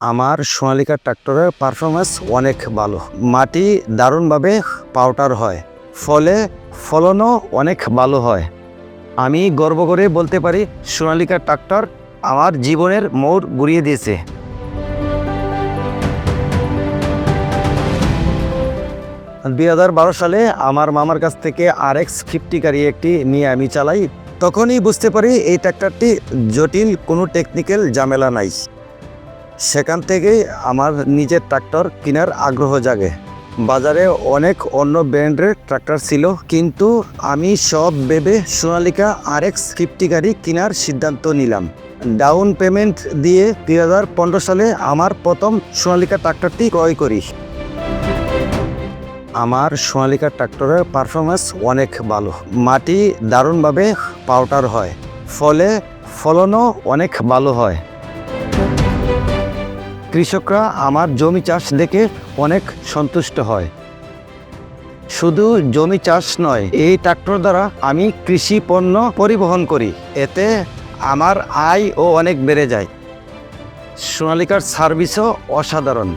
আমার সোনালিকা ট্রাক্টরের পারফরমেন্স অনেক ভালো। মাটি দারুণভাবে পাউডার হয়, ফলে ফলনও অনেক ভালো হয়। আমি গর্ব করে বলতে পারি সোনালিকা ট্রাক্টর আমার জীবনের মোড় ঘুরিয়ে দিয়েছে। দুই হাজার বারো সালে আমার মামার কাছ থেকে আর এক্স ফিফটি গাড়ি একটি নিয়ে আমি চালাই। তখনই বুঝতে পারি, এই ট্র্যাক্টরটি জটিল, কোনো টেকনিক্যাল ঝামেলা নাই। সেখান থেকেই আমার নিজের ট্রাক্টর কেনার আগ্রহ জাগে। বাজারে অনেক অন্য ব্র্যান্ডের ট্রাক্টর ছিল, কিন্তু আমি সব ভেবে সোনালিকা আর এক্স ফিফটি গাড়ি কেনার সিদ্ধান্ত নিলাম। ডাউন পেমেন্ট দিয়ে দুই হাজার পনেরো সালে আমার প্রথম সোনালিকা ট্রাক্টরটি ক্রয় করি। আমার সোনালিকা ট্রাক্টরের পারফরমেন্স অনেক ভালো। মাটি দারুণভাবে পাউডার হয়, ফলে ফলনও অনেক ভালো হয়। কৃষকরা আমার জমি চাষ দেখে অনেক সন্তুষ্ট হয়। শুধু জমি চাষ নয়, এই ট্রাক্টর দ্বারা আমি কৃষি পণ্য পরিবহন করি। এতে আমার আয়ও অনেক বেড়ে যায়। সোনালিকার সার্ভিসও অসাধারণ।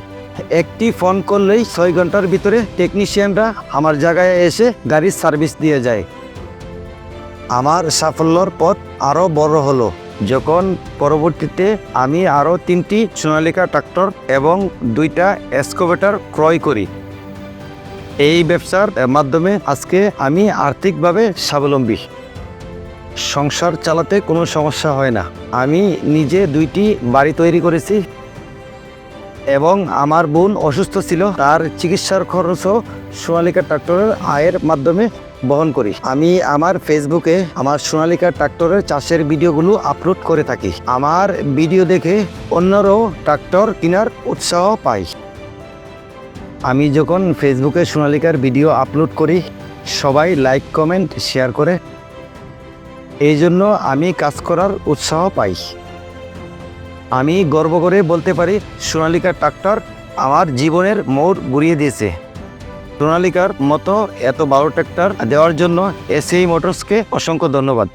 একটি ফোন করলেই ছয় ঘণ্টার ভিতরে টেকনিশিয়ানরা আমার জায়গায় এসে গাড়ির সার্ভিস দিয়ে যায়। আমার সাফল্যর পথ আরও বড় হলো। যখন পরবর্তীতে আমি আরও তিনটি সোনালিকা ট্রাক্টর এবং দুইটা এসকোভেটার ক্রয় করি। এই ব্যবসার মাধ্যমে আজকে আমি আর্থিকভাবে স্বাবলম্বী। সংসার চালাতে কোনো সমস্যা হয় না। আমি নিজে দুইটি বাড়ি তৈরি করেছি। এবং আমার বোন অসুস্থ ছিল, তার চিকিৎসার খরচও সোনালিকা ট্রাক্টরের আয়ের মাধ্যমে বহন করি। আমি আমার ফেসবুকে আমার সোনালিকা ট্রাক্টরের চাষের ভিডিওগুলো আপলোড করে থাকি। আমার ভিডিও দেখে অন্যরাও ট্রাক্টর কেনার উৎসাহ পাই আমি যখন ফেসবুকে সোনালিকার ভিডিও আপলোড করি, সবাই লাইক, কমেন্ট, শেয়ার করে। এই জন্য আমি কাজ করার উৎসাহ পাই। আমি গর্ব করে বলতে পারি সোনালিকা ট্রাক্টর আমার জীবনের মোড় ঘুরিয়ে দিয়েছে। সোনালিকার মতো এত বড় ট্রাক্টর দেওয়ার জন্য এসএই মোটরসকে অসংখ্য ধন্যবাদ।